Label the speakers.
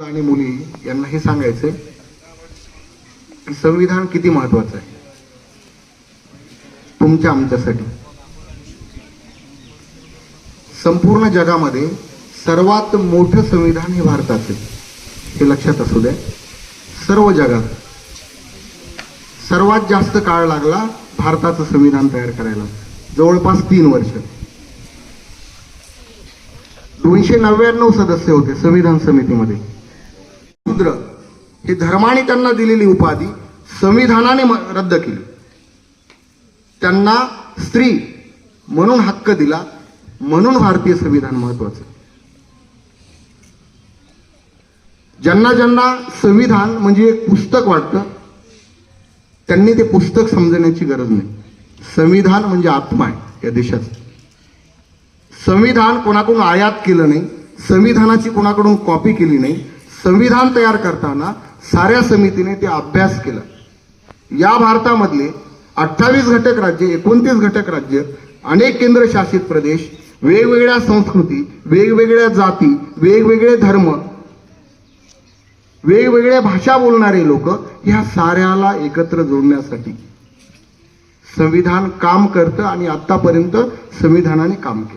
Speaker 1: आणि मुली यांना हे सांगायचंय की संविधान किती महत्वाचं आहे? तुमच्या आमच्यासाठी. संपूर्ण जगामध्ये सर्वात मोठं संविधान हे भारताचे हे लक्षात असू द्या. सर्व जगात सर्वात जास्त काळ लागला भारताचं संविधान तयार करायला. जवळपास तीन वर्ष. दोनशे नव्याण्णव सदस्य होते संविधान समितीमध्ये. शूद्र हे धर्माने त्यांना दिलेली उपाधी संविधानाने रद्द केली. त्यांना स्त्री म्हणून हक्क दिला म्हणून भारतीय संविधान महत्वाचं. ज्यांना ज्यांना संविधान म्हणजे एक पुस्तक वाटतं त्यांनी ते पुस्तक समजण्याची गरज नाही. संविधान म्हणजे आत्मा आहे या देशाचं. संविधान कोणाकडून आयात केलं नाही संविधानाची कोणाकडून कॉपी केली नाही संविधान तयार करताना साऱ्या समितीने ते अभ्यास केला. या भारतामधले अठ्ठावीस घटक राज्य एकोणतीस घटक राज्य अनेक केंद्रशासित प्रदेश वेगवेगळ्या संस्कृती वेगवेगळ्या जाती वेगवेगळे धर्म वेगवेगळ्या भाषा बोलणारे लोक ह्या साऱ्याला एकत्र जोडण्यासाठी संविधान काम करतं आणि आतापर्यंत संविधानाने काम केलं.